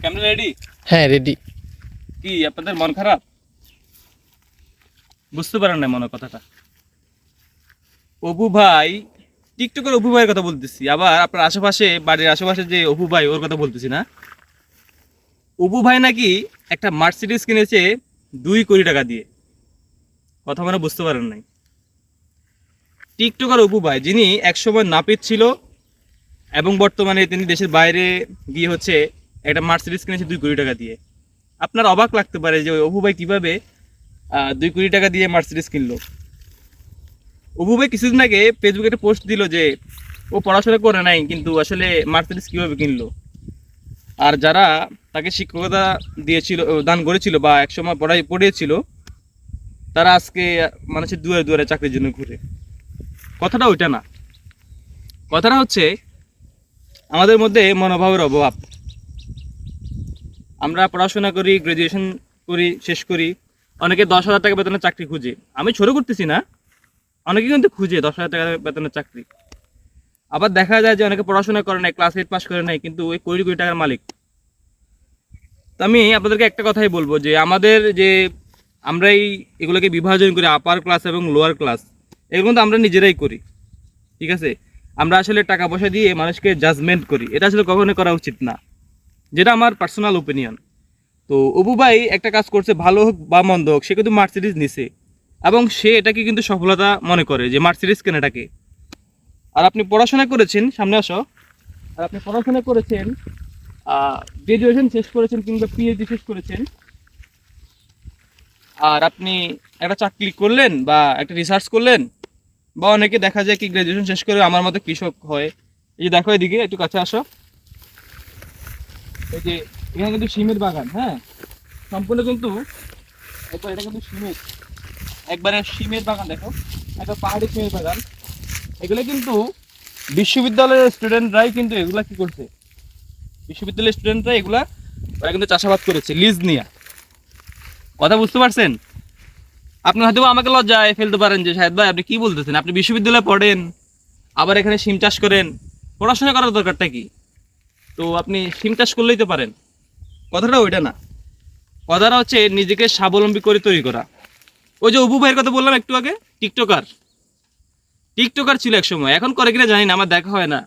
Camera ready হ্যাঁ ready কি আপনাদের মন খারাপ? বুঝতে পারেন না মনে কথাটা। অপু ভাই টিকটকের অপু ভাইয়ের কথা বলতেছি। আবার আপনার আশেপাশে বাড়ির আশেপাশে যে অপু ভাই ওর কথা বলতেছি না। অপু ভাই নাকি একটা মার্সিডিস কিনেছে দুই কোটি টাকা দিয়ে। কথা মানে বুঝতে পারেন নাই। টিকটকার অপু ভাই যিনি একসময় নাপিত ছিল এবং বর্তমানে তিনি দেশের বাইরে গিয়ে হচ্ছে একটা মার্সিডিস কিনেছে দুই কোটি টাকা দিয়ে। আপনার অবাক লাগতে পারে যে অপু ভাই কীভাবে দুই কোটি টাকা দিয়ে মার্সিডিস কিনলো। অপু ভাই কিছুদিন আগে ফেসবুকে একটা পোস্ট দিল যে, ও পড়াশোনা করে নাই, কিন্তু আসলে মার্সিডিস কীভাবে কিনলো। আর যারা তাকে শিক্ষকতা দিয়েছিল দান করেছিল বা একসময় পড়াই পড়িয়েছিল, তারা আজকে মানুষের দুয়ারে দুয়ারে চাকরির জন্য ঘুরে। কথাটা ওইটা না। কথাটা হচ্ছে, আমাদের মধ্যে মনোভাবের অভাব। আমরা পড়াশোনা করি গ্রাজুয়েশন করি, শেষ করি, অনেকে দশ হাজার টাকা বেতনের চাকরি খুঁজে। আমি ছোট করতেছি না, অনেকে কিন্তু খুঁজে দশ হাজার টাকা বেতনের চাকরি। আবার দেখা যায় যে অনেকে পড়াশোনা করে নাই ক্লাস এইট পাস করে নাই, কিন্তু ওই কোটি কোটি টাকার মালিক। তো আমি আপনাদেরকে একটা কথাই বলব যে আমাদের যে আমরা এই এগুলোকে বিভাজন করি আপার ক্লাস এবং লোয়ার ক্লাস এগুলো কিন্তু আমরা নিজেরাই করি, ঠিক আছে? আমরা আসলে টাকা পয়সা দিয়ে মানুষকে জাজমেন্ট করি, এটা আসলে কখনোই করা উচিত না। যেটা আমার পার্সোনাল ওপিনিয়ন তো অবু ভাই একটা কাজ করছে, ভালো হোক বা মন্দ হোক, সে কিন্তু মার্সিডিজ নিছে। এবং সে এটাকে কিন্তু সফলতা মনে করে যে মার্সিডিজ কেনাটাকে আর আপনি পড়াশোনা করেছেন, সামনে আসো। আর আপনি পড়াশোনা করেছেন গ্রাজুয়েশন শেষ করেছেন কিংবা পিএইচডি শেষ করেছেন। আর আপনি একটা চাকরি করলেন বা একটা রিসার্চ করলেন, বা অনেকে দেখা যায় কি গ্রাজুয়েশন শেষ করে আমার মতো কৃষক হয়। এই যে দেখো এদিকে, একটু কাছে আসো। এই যে, এখানে কিন্তু সিমের বাগান হ্যাঁ? সম্পূর্ণ কিন্তু একবার এটা কিন্তু সিমের, একবারে সিমের বাগান, দেখো। একটা পাহাড়ি সিমের বাগান। এগুলো কিন্তু বিশ্ববিদ্যালয়ের স্টুডেন্টরাই কিন্তু এগুলা কি করছে? বিশ্ববিদ্যালয়ের স্টুডেন্টরা এগুলা, ওরা কিন্তু চাষাবাদ করেছে, লিজ নিয়ে। কথা বুঝতে পারছেন? আপনি হয়তো আমাকে লজ্জায় ফেলতে পারেন যে শাহেদ ভাই, আপনি কি বলতেছেন? আপনি বিশ্ববিদ্যালয়ে পড়েন, আবার এখানে সিম চাষ করেন, পড়াশোনা করার দরকারটা কি? তো আপনি সিম চাষ করলেই তো পারেন। কথাটা ওইটা না। কথাটা হচ্ছে নিজেকে স্বাবলম্বী করে তৈরি করা। ওই যে অপু ভাইয়ের কথা বললাম একটু আগে, টিকটকার। টিকটকার ছিল এক সময়, এখন করে কিনা জানি না, আমার দেখা হয় না।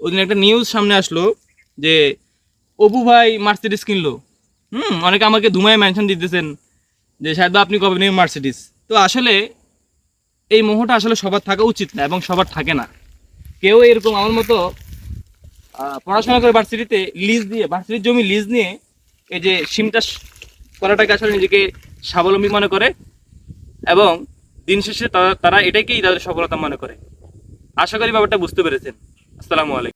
ওই দিন একটা নিউজ সামনে আসলো যে অপু ভাই মার্সিডিস কিনলো। হুম, অনেকে আমাকে ধুমায় মেনশন দিতেছেন যে শায়দ আপনি কবে নেবেন মার্সিডিস তো আসলে এই মোহটা আসলে সবার থাকা উচিত না এবং সবার থাকে না। কেউ এরকম আমার মতো পড়াশোনা করে ভার্সিটিতে লিজ দিয়ে, ভার্সিটির জমি লিজ নিয়ে এই যে সিম চাষ করাটাকে আসলে নিজেকে স্বাবলম্বী মনে করে এবং দিন শেষে তারা এটাকেই তাদের সফলতা মনে করে। আশা করি ব্যাপারটা বুঝতে পেরেছেন। আসসালামু আলাইকুম।